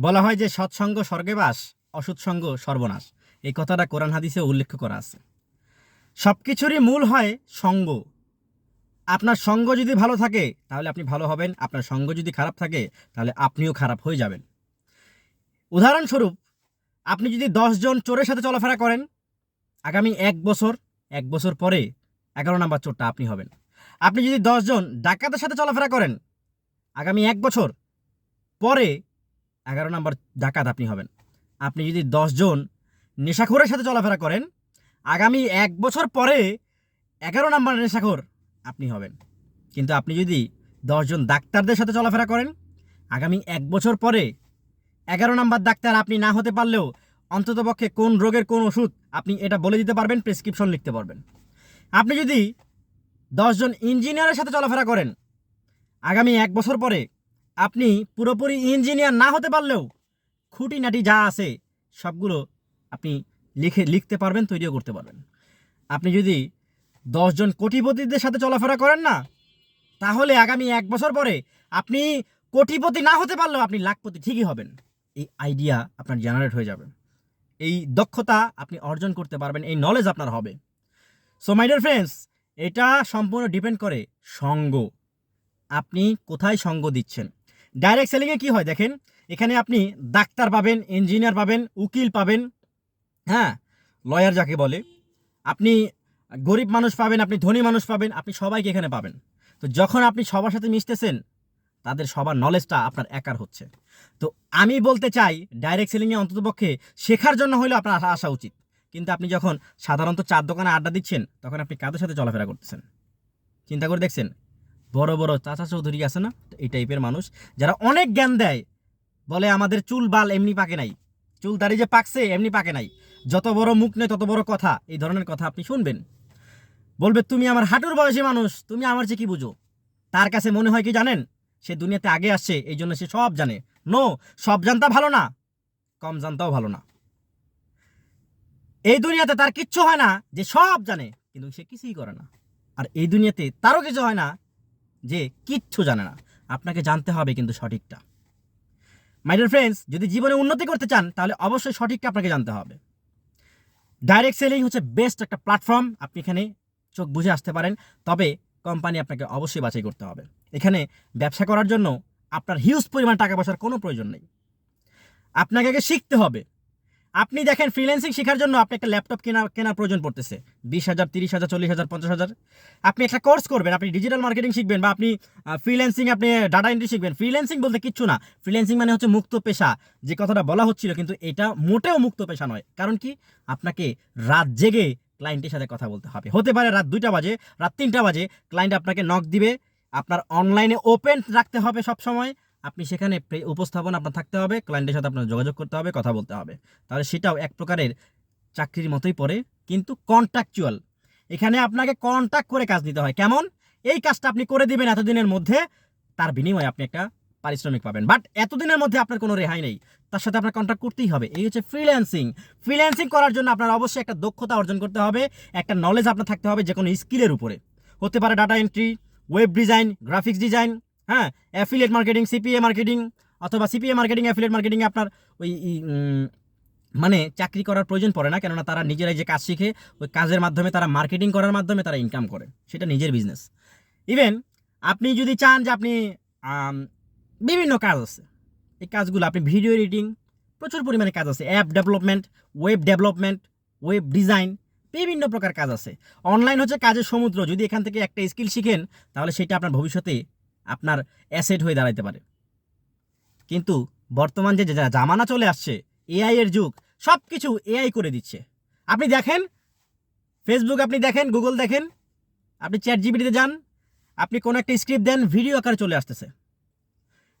বলা হয় যে সৎসঙ্গ স্বর্গে বাস অসৎসঙ্গ সর্বনাশ। এই কথাটা কোরআন হাদিসে উল্লেখ করা আছে। সব কিছুরই মূল হয় সঙ্গ। আপনার সঙ্গ যদি ভালো থাকে, তাহলে আপনি ভালো হবেন। আপনার সঙ্গ যদি খারাপ থাকে, তাহলে আপনিও খারাপ হয়ে যাবেন। উদাহরণস্বরূপ, আপনি যদি জন চোরের সাথে চলাফেরা করেন, আগামী এক বছর এক বছর পরে এগারো নম্বর চোরটা আপনি হবেন। আপনি যদি জন ডাকাতের সাথে চলাফেরা করেন, আগামী এক বছর পরে এগারো নম্বর ডাকাত আপনি হবেন। আপনি যদি জন নেশাখোরের সাথে চলাফেরা করেন, আগামী এক বছর পরে এগারো নম্বর নেশাখোর আপনি হবেন। কিন্তু আপনি যদি দশজন ডাক্তারদের সাথে চলাফেরা করেন, আগামী এক বছর পরে এগারো নম্বর ডাক্তার আপনি না হতে পারলেও অন্ততপক্ষে কোন রোগের কোন ওষুধ আপনি এটা বলে দিতে পারবেন, প্রেসক্রিপশন লিখতে পারবেন। আপনি যদি দশজন ইঞ্জিনিয়ারের সাথে চলাফেরা করেন, আগামী এক বছর পরে আপনি পুরোপুরি ইঞ্জিনিয়ার না হতে পারলেও খুঁটিনাটি যা আছে সবগুলো আপনি লিখে, লিখতে পারবেন, তৈরিও করতে পারবেন। আপনি যদি দশজন কোটিপতিদের সাথে চলাফেরা করেন না, তাহলে আগামী এক বছর পরে আপনি কোটিপতি না হতে পারলেও আপনি লাখপতি ঠিকই হবেন। এই আইডিয়া আপনার জেনারেট হয়ে যাবে। এই দক্ষতা আপনি অর্জন করতে পারবেন, এই নলেজ আপনার হবে। সো মাই ডিয়ার ফ্রেন্ডস এটা সম্পূর্ণ ডিপেন্ড করে সঙ্গ। আপনি কোথায় সঙ্গ দিচ্ছেন? ডাইরেক্ট সেলিংয়ে কি হয় দেখেন? এখানে আপনি ডাক্তার পাবেন ইঞ্জিনিয়ার পাবেন, উকিল পাবেন হ্যাঁ? লয়ার যাকে বলে। আপনি গরিব মানুষ পাবেন, আপনি ধনী মানুষ পাবেন, আপনি সবাইকে এখানে পাবেন। তো যখন আপনি সবার সাথে মিশতেছেন, তাদের সবার নলেজটা আপনার একার হচ্ছে। তো আমি বলতে চাই ডাইরেক্ট সেলিংয়ে অন্ততপক্ষে শেখার জন্য হলেও আপনার আসা- উচিত। কিন্তু আপনি যখন সাধারণত চার দোকানে আড্ডা দিচ্ছেন, তখন আপনি কাদের সাথে চলাফেরা করতেছেন? চিন্তা করে দেখছেন? বড় বড় চাচা চৌধুরী আছে না, এই টাইপের মানুষ, যারা অনেক জ্ঞান দেয়, বলে আমাদের চুল বাল এমনি পাকে নাই, চুল দাড়ি যে পাকছে এমনি পাকে নাই, যত বড় মুখ নেই তত বড় কথা, এই ধরনের কথা আপনি শুনবেন। বলবে, তুমি আমার হাঁটুর বয়সী মানুষ, তুমি আমার চেয়ে কি বুঝো? তার কাছে মনে হয় কি জানেন, সে দুনিয়াতে আগে আসছে, এই জন্য সে সব জানে। নো, সব জানতা ভালো না, কম জানতাও ভালো না। এই দুনিয়াতে তার কিচ্ছু হয় না যে সব জানে, কিন্তু সে কিছুই করে না। আর এই দুনিয়াতে তারও কিছু হয় না যে কিচ্ছু জানে না। আপনাকে জানতে হবে কিন্তু সঠিকটা। মাই ডিয়ার ফ্রেন্ডস যদি জীবনে উন্নতি করতে চান, তাহলে অবশ্যই সঠিকটা আপনাকে জানতে হবে। ডাইরেক্ট সেলিং হচ্ছে বেস্ট একটা প্ল্যাটফর্ম আপনি এখানে চোখ বুঝে আসতে পারেন। তবে কোম্পানি আপনাকে অবশ্যই বাছাই করতে হবে। এখানে ব্যবসা করার জন্য আপনার হিউজ পরিমাণ টাকা পয়সার কোনো প্রয়োজন নেই। আপনাকে আগে শিখতে হবে আপনি দেখেন ফ্রিল্যান্সিং শেখার জন্য আপনি একটা ল্যাপটপ কেনা, কেনার প্রয়োজন পড়তেছে। বিশ হাজার, তিরিশ হাজার, চল্লিশ হাজার, পঞ্চাশ হাজার। আপনি একটা কোর্স করবেন, আপনি ডিজিটাল মার্কেটিং শিখবেন বা আপনি ফ্রিল্যান্সিং আপনি ডাটা এন্ট্রি শিখবেন। ফ্রিল্যান্সিং বলতে কিচ্ছু না। ফ্রিল্যান্সিং মানে হচ্ছে মুক্ত পেশা। যে কথাটা বলা হচ্ছিল, কিন্তু এটা মোটেও মুক্ত পেশা নয়। কারণ কি? আপনাকে রাত জেগে ক্লায়েন্টের সাথে কথা বলতে হবে। হতে পারে রাত দুইটা বাজে, রাত তিনটা বাজে ক্লায়েন্ট আপনাকে নক দিবে। আপনার অনলাইনে ওপেন রাখতে হবে সব সময় আপনি সেখানে উপস্থাপন আপনার থাকতে হবে ক্লায়েন্টের সাথে আপনার যোগাযোগ করতে হবে, কথা বলতে হবে। তাহলে সেটাও এক প্রকারের চাকরির মতোই পড়ে, কিন্তু কন্ট্রাকচুয়াল এখানে আপনাকে কন্ট্যাক্ট করে কাজ দিতে হয়। কেমন? এই কাজটা আপনি করে দিবেন এতদিনের মধ্যে, তার বিনিময়ে আপনি একটা পারিশ্রমিক পাবেন। বাট এতদিনের মধ্যে আপনার কোনো রেহাই নেই। তার সাথে আপনার কন্ট্যাক্ট করতেই হবে। এই হচ্ছে ফ্রিল্যান্সিং ফ্রিল্যান্সিং করার জন্য আপনার অবশ্যই একটা দক্ষতা অর্জন করতে হবে, একটা নলেজ আপনার থাকতে হবে যে কোনো স্কিলের উপরে। হতে পারে data entry web design graphics design হ্যাঁ অ্যাফিলিয়েট মার্কেটিং সিপিএ মার্কেটিং অথবা সিপিএ মার্কেটিং অ্যাফিলিয়েট মার্কেটিং আপনার ওই মানে চাকরি করার প্রয়োজন পড়ে না। কেননা তারা নিজেরাই যে কাজ শিখে, ওই কাজের মাধ্যমে তারা মার্কেটিং করার মাধ্যমে তারা ইনকাম করে। সেটা নিজের বিজনেস ইভেন আপনি যদি চান যে আপনি বিভিন্ন কাজ আছে। এই কাজগুলো আপনি ভিডিও এডিটিং প্রচুর পরিমাণে কাজ আছে। App development web development web design বিভিন্ন প্রকার কাজ আছে। অনলাইন হচ্ছে কাজের সমুদ্র। যদি এখান থেকে একটা স্কিল শিখেন, তাহলে সেটা আপনার ভবিষ্যতে আপনার অ্যাসেট হয়ে দাঁড়াতে পারে। কিন্তু বর্তমান যা- জামানা চলে আসছে এআই এর যুগ সব কিছু এআই করে দিচ্ছে। আপনি দেখেন ফেসবুক আপনি দেখেন গুগল দেখেন, আপনি চ্যাট জিবিটিতে যান, আপনি কোনো একটা স্ক্রিপ্ট দেন ভিডিও আকারে চলে আসতেছে।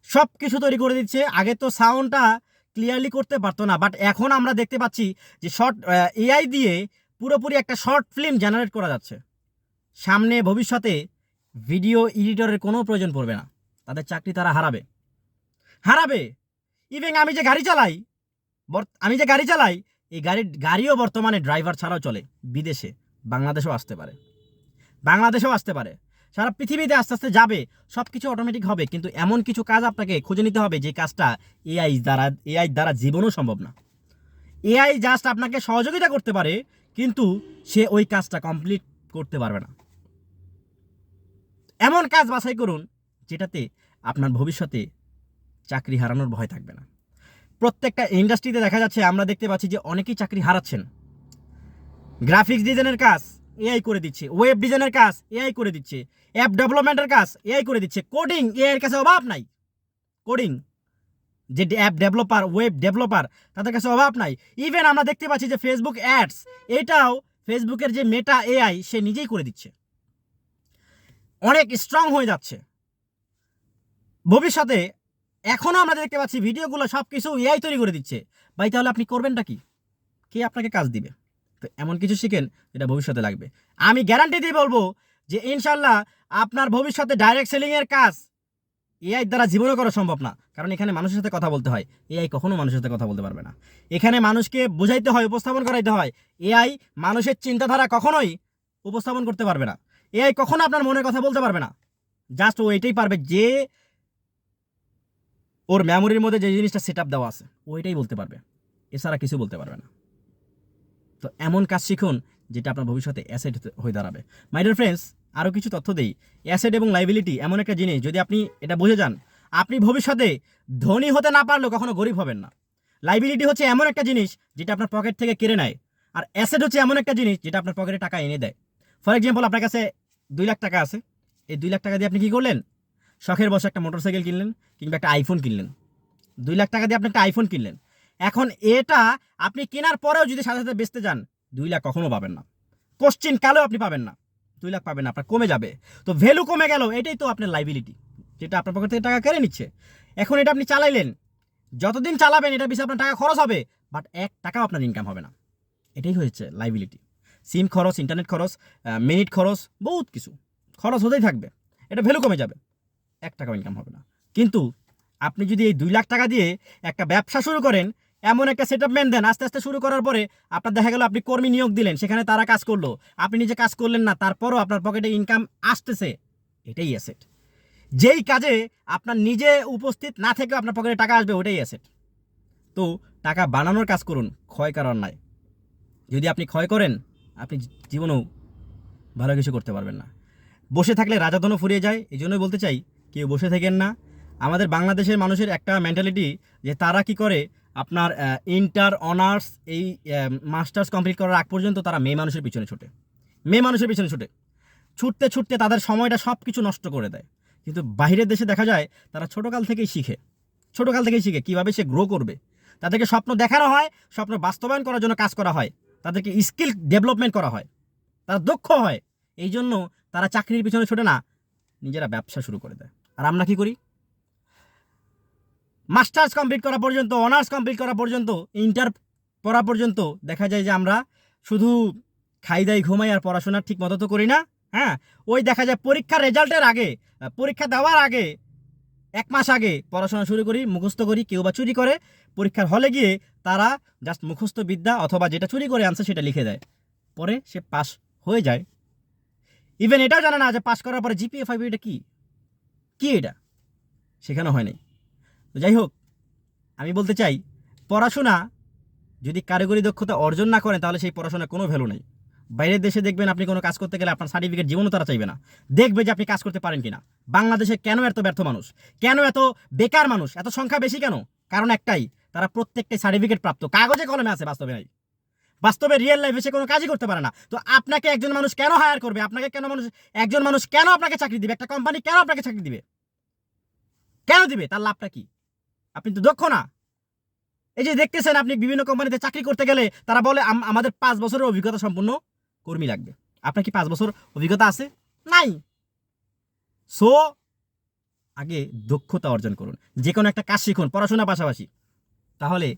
সব কিছু তৈরি করে দিচ্ছে। আগে তো সাউন্ডটা ক্লিয়ারলি করতে পারতো না বাট এখন আমরা দেখতে পাচ্ছি যে শর্ট এআই দিয়ে পুরোপুরি একটা শর্ট ফিল্ম জেনারেট করা যাচ্ছে। সামনে, ভবিষ্যতে ভিডিও এডিটরের কোনো প্রয়োজন পড়বে না। তাদের চাকরি তারা হারাবে। হারাবে। ইভেন আমি যে গাড়ি চালাই আমি যে গাড়ি চালাই, এই গাড়ির গাড়িও বর্তমানে ড্রাইভার ছাড়াও চলে। বিদেশে। বাংলাদেশেও আসতে পারে। বাংলাদেশেও আসতে পারে। সারা পৃথিবীতে আস্তে আস্তে যাবে। সব কিছু অটোমেটিক হবে। কিন্তু এমন কিছু কাজ আপনাকে খুঁজে নিতে হবে যে কাজটা এআই দ্বারা এআই দ্বারা জীবনও সম্ভব না। এআই জাস্ট আপনাকে সহযোগিতা করতে পারে, কিন্তু সে ওই কাজটা কমপ্লিট করতে পারবে না। এমন কাজ বাছাই করুন যেটাতে আপনার ভবিষ্যতে চাকরি হারানোর ভয় থাকবে না। প্রত্যেকটা ইন্ডাস্ট্রিতে দেখা যাচ্ছে আমরা দেখতে পাচ্ছি যে অনেকেই চাকরি হারাচ্ছেন। গ্রাফিক্স ডিজাইনের কাজ এআই করে দিচ্ছে, ওয়েব ডিজাইনের কাজ এআই করে দিচ্ছে, অ্যাপ ডেভেলপমেন্টের কাজ এআই করে দিচ্ছে। কোডিং এআইয়ের কাছে অভাব নাই। কোডিং, যে অ্যাপ ডেভেলপার, ওয়েব ডেভেলপার, তাদের কাছে অভাব নাই। ইভেন আমরা দেখতে পাচ্ছি যে ফেসবুক অ্যাডস এটাও ফেসবুকের যে মেটা এআই সে নিজেই করে দিচ্ছে। অনেক স্ট্রং হয়ে যাচ্ছে। ভবিষ্যতে এখনও আমরা দেখতে পাচ্ছি ভিডিওগুলো সব কিছু এআই তৈরি করে দিচ্ছে। ভাই, তাহলে আপনি করবেনটা কি? কে আপনাকে কাজ দিবে? তো এমন কিছু শিখেন যেটা ভবিষ্যতে লাগবে। আমি গ্যারান্টি দিয়ে বলব যে ইনশাল্লাহ আপনার ভবিষ্যতে ডাইরেক্ট সেলিংয়ের কাজ এআই দ্বারা জীবনও করা সম্ভব না। কারণ এখানে মানুষের সাথে কথা বলতে হয়। এআই কখনো মানুষের সাথে কথা বলতে পারবে না। এখানে মানুষকে বোঝাইতে হয়, উপস্থাপন করাইতে হয়। এআই মানুষের চিন্তাধারা কখনোই উপস্থাপন করতে পারবে না। এআই কখনো আপনার মনের কথা বলতে পারবে না। জাস্ট ও এটাই পারবে যে ওর মেমোরির মধ্যে যে জিনিসটা সেট আপ দেওয়া আছে, ওইটাই বলতে পারবে। এছাড়া কিছু বলতে পারবে না। তো এমন কাজ শিখুন যেটা আপনার ভবিষ্যতে অ্যাসেট হয়ে দাঁড়াবে। মাই ডিয়ার ফ্রেন্ডস আরও কিছু তথ্য দেই। অ্যাসেট এবং লাইবিলিটি এমন একটা জিনিস, যদি আপনি এটা বুঝে যান, আপনি ভবিষ্যতে ধনী হতে না পারলেও কখনো গরিব হবেন না। লাইবিলিটি হচ্ছে এমন একটা জিনিস যেটা আপনার পকেট থেকে কেড়ে নেয়। আর অ্যাসেট হচ্ছে এমন একটা জিনিস যেটা আপনার পকেটে টাকা এনে দেয়। ফর এক্সাম্পল আপনার কাছে দুই লাখ টাকা আছে। এই দুই লাখ টাকা দিয়ে আপনি কী করলেন? শখের বসে একটা মোটরসাইকেল কিনলেন কিংবা একটা আইফোন কিনলেন। দুই লাখ টাকা দিয়ে আপনি একটা আইফোন কিনলেন। এখন এটা আপনি কেনার পরেও যদি সাথে সাথে বেচতে যান, দুই লাখ কখনও পাবেন না। কোশ্চিন কালেও আপনি পাবেন না। দুই লাখ পাবেন না, আপনার কমে যাবে। তো ভ্যালু কমে গেল, এটাই তো আপনার লাইবিলিটি যেটা আপনার পকেট থেকে টাকা কেড়ে নিচ্ছে। এখন এটা আপনি চালাইলেন, যতদিন চালাবেন, এটা বেশি আপনার টাকা খরচ হবে বাট এক টাকাও আপনার ইনকাম হবে না। এটাই হচ্ছে লাইবিলিটি সিম খরচ ইন্টারনেট খরচ মিনিট খরচ, বহুত কিছু। খরচ হতেই থাকবে। এটা ভ্যালু কমে যাবে। এক টাকাও ইনকাম হবে না। কিন্তু আপনি যদি এই দুই লাখ টাকা দিয়ে একটা ব্যবসা শুরু করেন, এমন একটা সেট দেন, আস্তে আস্তে শুরু করার পরে আপনার দেখা গেল আপনি কর্মী নিয়োগ দিলেন, সেখানে তারা কাজ করল। আপনি নিজে কাজ করলেন না, তারপরও আপনার পকেটে ইনকাম আসতেছে। এটাই অ্যাসেট যেই কাজে আপনার নিজে উপস্থিত না থেকেও আপনার পকেটে টাকা আসবে, ওটাই অ্যাসেট তো টাকা বানানোর কাজ করুন, ক্ষয় কারণ নাই। যদি আপনি ক্ষয় করেন আপনি জীবনেও ভালো কিছু করতে পারবেন না। বসে থাকলে রাজাধনও ফুরিয়ে যায় এই জন্যই বলতে চাই, কেউ বসে থাকেন না। আমাদের বাংলাদেশের মানুষের একটা মেন্টালিটি যে তারা কি করে, আপনার ইন্টার অনার্স এই মাস্টার্স কমপ্লিট করার আগ পর্যন্ত তারা মেয়ে মানুষের পিছনে ছুটে। মেয়ে মানুষের পিছনে ছুটে। ছুটতে ছুটতে তাদের সময়টা সব কিছু নষ্ট করে দেয়। কিন্তু বাইরের দেশে দেখা যায়, তারা ছোটোকাল থেকেই শিখে। ছোটোকাল থেকেই শিখে, কীভাবে সে গ্রো করবে। তাদেরকে স্বপ্ন দেখানো হয়, স্বপ্ন বাস্তবায়ন করার জন্য কাজ করা হয়। তাদেরকে স্কিল ডেভেলপমেন্ট করা হয়। তারা দক্ষ হয়। এই জন্য তারা চাকরির পিছনে ছোটে না। নিজেরা ব্যবসা শুরু করে দেয়। আর আমরা কি করি? মাস্টার্স কমপ্লিট করা পর্যন্ত, অনার্স কমপ্লিট করা পর্যন্ত, ইন্টার পড়া পর্যন্ত দেখা যায় যে আমরা শুধু খাই দাই ঘুমাই আর পড়াশোনা ঠিক মতো তো করি না হ্যাঁ? ওই দেখা যায় পরীক্ষার রেজাল্টের আগে, পরীক্ষা দেওয়ার আগে এক মাস আগে পড়াশোনা শুরু করি, মুখস্থ করি, কেউ বা চুরি করে, পরীক্ষার হলে গিয়ে তারা জাস্ট মুখস্থ বিদ্যা অথবা যেটা চুরি করে আনছে সেটা লিখে দেয়। পরে সে পাস হয়ে যায়। ইভেন এটাও জানে না যে পাস করার পরে জিপিএ ফাইভ এটা কী? কি এটা? শেখানো হয়নি তো যাই হোক, আমি বলতে চাই, পড়াশোনা যদি কারিগরি দক্ষতা অর্জন না করেন তাহলে সেই পড়াশোনার কোনো ভ্যালু নেই। বাইরের দেশে দেখবেন আপনি কোনো কাজ করতে গেলে আপনার সার্টিফিকেট জীবনও তারা চাইবে না। দেখবে যে আপনি কাজ করতে পারেন কিনা। বাংলাদেশে কেন এত ব্যর্থ মানুষ? কেন এত বেকার মানুষ? এত সংখ্যা বেশি কেন? কারণ একটাই, তারা প্রত্যেকটাই সার্টিফিকেট প্রাপ্ত। কাগজে কলমে আছে বাস্তবে নাই। বাস্তবে রিয়েল লাইফে সে কোনো কাজই করতে পারে না। তো আপনাকে একজন মানুষ কেন হায়ার করবে? আপনাকে কেন মানুষ, একজন মানুষ কেন আপনাকে চাকরি দিবে? একটা কোম্পানি কেন আপনাকে চাকরি দিবে? কেন দিবে? তার লাভটা কি? আপনি তো দক্ষ না। এই যে দেখতেছেন আপনি বিভিন্ন কোম্পানিতে চাকরি করতে গেলে তারা বলে, আম- আমাদের পাঁচ বছরের অভিজ্ঞতা সম্পূর্ণ কর্মী লাগবে। আপনার কি পাঁচ বছর অভিজ্ঞতা আছে? নাই। সো আগে দক্ষতা অর্জন করুন। যে কোনো একটা কাজ শিখুন পড়াশোনার পাশাপাশি। তাহলে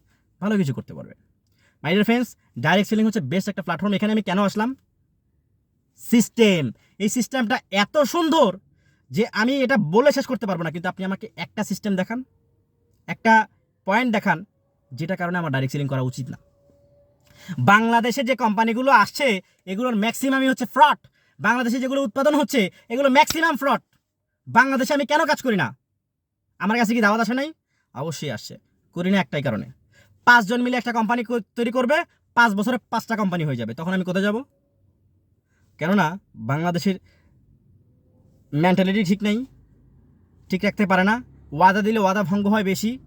ভালো কিছু করতে পারবেন। My dear friends direct selling হচ্ছে বেস্ট একটা প্ল্যাটফর্ম এখানে আমি কেন আসলাম? সিস্টেম এই সিস্টেমটা এত সুন্দর যে আমি এটা বলে শেষ করতে পারব না। কিন্তু আপনি আমাকে একটা সিস্টেম দেখান, একটা পয়েন্ট দেখান যেটা কারণে আমার ডাইরেক্ট সেলিং করা উচিত না। বাংলাদেশে যে কোম্পানিগুলো আসছে, এগুলোর ম্যাক্সিমামই হচ্ছে ফ্রড বাংলাদেশে যেগুলো উৎপাদন হচ্ছে, এগুলো ম্যাক্সিমাম ফ্রড বাংলাদেশে আমি কেন কাজ করি না? আমার কাছে কি দাওয়াত আসে নাই? অবশ্যই আসছে। করি না একটাই কারণে। পাঁচজন মিলে একটা কোম্পানি তৈরি করবে, পাঁচ বছরে পাঁচটা কোম্পানি হয়ে যাবে। তখন আমি কোথায় যাব? কেননা, বাংলাদেশের মেন্টালিটি ঠিক নেই। ঠিক রাখতে পারে না। ওয়াদা দিলে ওয়াদা ভঙ্গ হয় বেশি।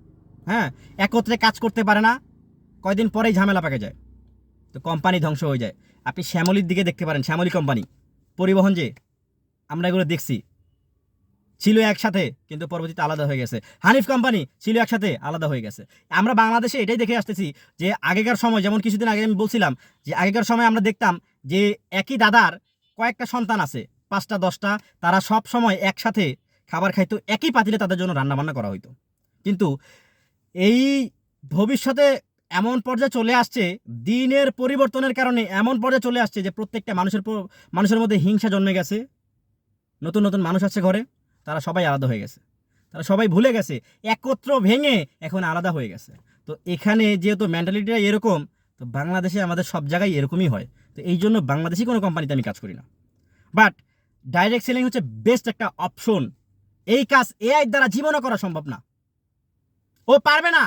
হ্যাঁ? একত্রে কাজ করতে পারে না। কয়দিন পরেই ঝামেলা পাকে যায়। তো কোম্পানি ধ্বংস হয়ে যায়। আপনি শ্যামলির দিকে দেখতে পারেন, শ্যামলি কোম্পানি পরিবহন যে, আমরা এগুলো দেখছি। ছিল একসাথে, কিন্তু পরবর্তীতে আলাদা হয়ে গেছে। হানিফ কোম্পানি ছিল একসাথে, আলাদা হয়ে গেছে। আমরা বাংলাদেশে এটাই দেখে আসতেছি যে, আগেকার সময়, যেমন কিছুদিন আগে আমি বলছিলাম যে, আগেকার সময় আমরা দেখতাম যে, একই দাদার কয়েকটা সন্তান আছে, পাঁচটা, দশটা, তারা সব সময় একসাথে খাবার খাইতো, একই পাতিলে তাদের জন্য রান্নাবান্না করা হইতো। কিন্তু এই ভবিষ্যতে এমন পর্যায়ে চলে আসছে, দিনের পরিবর্তনের কারণে এমন পর্যায়ে চলে আসছে যে প্রত্যেকটা মানুষের মানুষের মধ্যে হিংসা জন্মে গেছে। নতুন নতুন মানুষ আছে ঘরে, তারা সবাই আলাদা হয়ে গেছে। তারা সবাই ভুলে গেছে, একত্র ভেঙে এখন আলাদা হয়ে গেছে। তো এখানে যেহেতু মেন্টালিটিটা এরকম, তো বাংলাদেশে আমাদের সব জায়গায় এরকমই হয়। তো এই জন্য বাংলাদেশি কোনো কোম্পানিতে আমি কাজ করি না। বাট ডাইরেক্ট সেলিং হচ্ছে বেস্ট একটা অপশন এই কাজ এআই দ্বারা জীবনও করা সম্ভব না। ও পারবে না।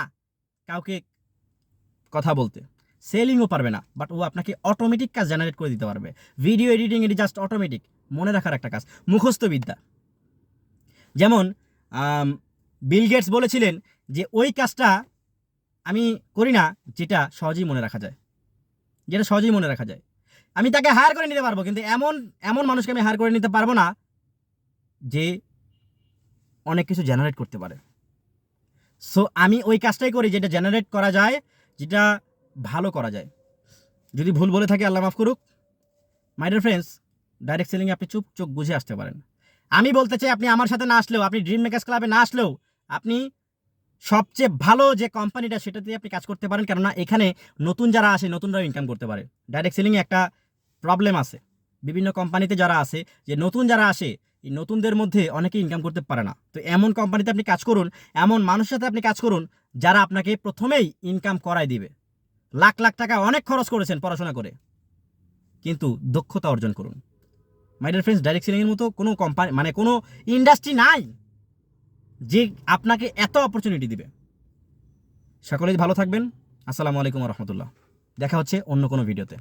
কাউকে কথা বলতে। সেলিংও পারবে না বাট ও আপনাকে অটোমেটিক কাজ জেনারেট করে দিতে পারবে। ভিডিও এডিটিং এটি জাস্ট অটোমেটিক মনে রাখার একটা কাজ। মুখস্থ বিদ্যা যেমন বিল গেটস বলেছিলেন যে ওই কাজটা আমি করি না যেটা সহজেই মনে রাখা যায়। যেটা সহজেই মনে রাখা যায়। আমি তাকে হায়ার করে নিতে পারব, কিন্তু এমন এমন মানুষকে আমি হায়ার করে নিতে পারব না যে অনেক কিছু জেনারেট করতে পারে। সো আমি ওই কাজটাই করি যেটা জেনারেট করা যায় যেটা ভালো করা যায়। যদি ভুল বলে থাকি, আল্লাহ মাফ করুক। মাই ডিয়ার ফ্রেন্ডস ডাইরেক্ট সেলিংয়ে আপনি চুপ, চোখ বুঝে আসতে পারেন। আমি বলতে চাই, আপনি আমার সাথে না আসলেও, আপনি ড্রিম মেকার্স ক্লাবে না আসলেও, আপনি সবচেয়ে ভালো যে কোম্পানিটা সেটাতে আপনি কাজ করতে পারেন। কেননা, এখানে নতুন যারা আসে, নতুনরাও ইনকাম করতে পারে। ডাইরেক্ট সেলিংয়ে একটা প্রবলেম আছে। বিভিন্ন কোম্পানিতে যারা আছে যে নতুন যারা আসে নতুনদের মধ্যে অনেকে ইনকাম করতে পারে না। তো এমন কোম্পানিতে আপনি কাজ করুন, এমন মানুষের সাথে আপনি কাজ করুন, যারা আপনাকে প্রথমেই ইনকাম করাই দিবে। লাখ লাখ টাকা অনেক খরচ করেছেন পড়াশোনা করে। কিন্তু দক্ষতা অর্জন করুন। মাই ডিয়ার ফ্রেন্ডস ডাইরেক্ট সেলিংয়ের মতো কোনো কোম্পানি মানে কোনো ইন্ডাস্ট্রি নাই যে আপনাকে এত অপরচুনিটি দিবে। সকলেই ভালো থাকবেন। আসসালামু আলাইকুম রহমতুল্লাহ। দেখা হচ্ছে অন্য কোনো ভিডিওতে